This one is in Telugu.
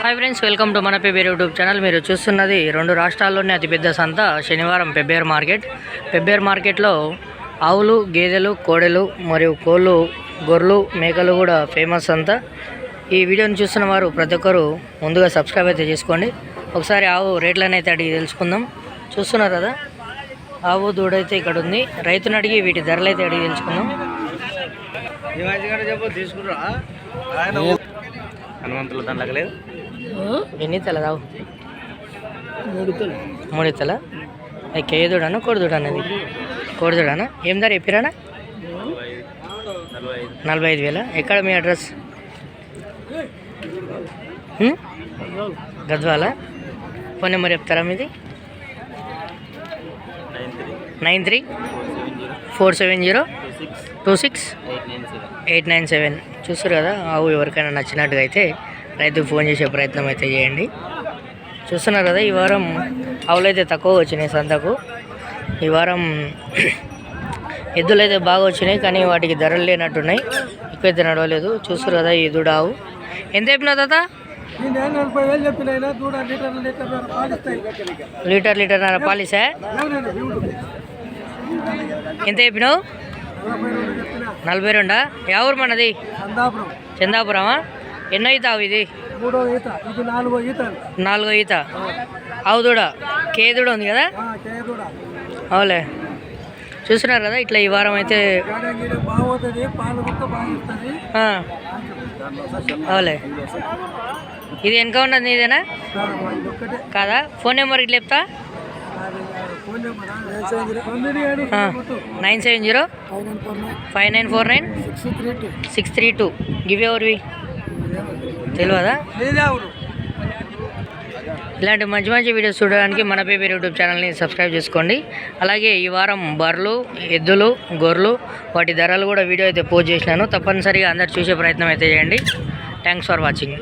హాయ్ ఫ్రెండ్స్ వెల్కమ్ టు మన పెబ్బేరు యూట్యూబ్ ఛానల్ మీరు చూస్తున్నది రెండు రాష్ట్రాల్లోనే అతిపెద్ద సంత శనివారం పెబ్బేరు మార్కెట్. పెబ్బేరు మార్కెట్లో ఆవులు గేదెలు కోడెలు మరియు కోళ్ళు గొర్రెలు మేకలు కూడా ఫేమస్ అంతా ఈ వీడియోని చూస్తున్న వారు ప్రతి ఒక్కరు ముందుగా సబ్స్క్రైబ్ అయితే చేసుకోండి. ఒకసారి ఆవు రేట్లను అయితే అడిగి తెలుసుకుందాం. చూస్తున్నారు కదా? ఆవు దూడైతే ఇక్కడ ఉంది. రైతుని అడిగి వీటి ధరలు అయితే అడిగి తెలుసుకుందాం. హనుమంతుల దండక లేదు ఎన్ని తెల రావు మూడు తెల అది కేదుడానా కొడుదుడా అనేది కొడుదుడానా ఏం ధర చెప్పిరానా? నలభై ఐదు నలభై ఐదు వేల? ఎక్కడ మీ అడ్రస్? గద్వాల? ఫోన్ నెంబర్ చెప్తారా మీది? Nine three. Four seven zero. Two six six. Eight nine seven. Eight nine seven. చూస్తారు కదా ఆవు ఎవరికైనా నచ్చినట్టుగా అయితే రైతుకు ఫోన్ చేసే ప్రయత్నం అయితే చేయండి. చూస్తున్నారు కదా ఈ వారం ఆవులు అయితే తక్కువ వచ్చినాయి సంతకు. ఈ వారం ఎద్దులు అయితే బాగా వచ్చినాయి కానీ వాటికి ధరలు లేనట్టున్నాయి. ఎక్కువైతే నడవలేదు. చూస్తారు కదా ఈ దూడ ఆవు. ఎంత చెప్పినా తాత లీటర్ లీటర్ లీటర్ పాలిసా? ఎంత చెప్పినావు? నలభై రెండు ఎవరు మనది? చందాపురమా? ఎన్నో ఈత ఇది? మూడో ఈత ఇది నాలుగో ఈత. నాలుగో ఈత. దూడ కే దూడ ఉంది కదా? అవులే. చూస్తున్నారు కదా ఇట్లా ఈ వారం అయితే అవులే. ఇది వెనక ఉన్నది నీదేనా కాదా? ఫోన్ నెంబర్ ఇట్లా చెప్తా. Nine seven zero five nine four nine. Six three two. Give ఎవరివి? తెలియదా ఇలాంటి మంచి మంచి వీడియోస్ చూడడానికి మన పేపర్ యూట్యూబ్ ఛానల్ని సబ్స్క్రైబ్ చేసుకోండి. అలాగే ఈ వారం బర్రెలు ఎద్దులు గొర్రెలు వాటి ధరలు కూడా వీడియో అయితే పోస్ట్ చేసినాను. తప్పనిసరిగా అందరు చూసే ప్రయత్నం అయితే చేయండి. Thanks for watching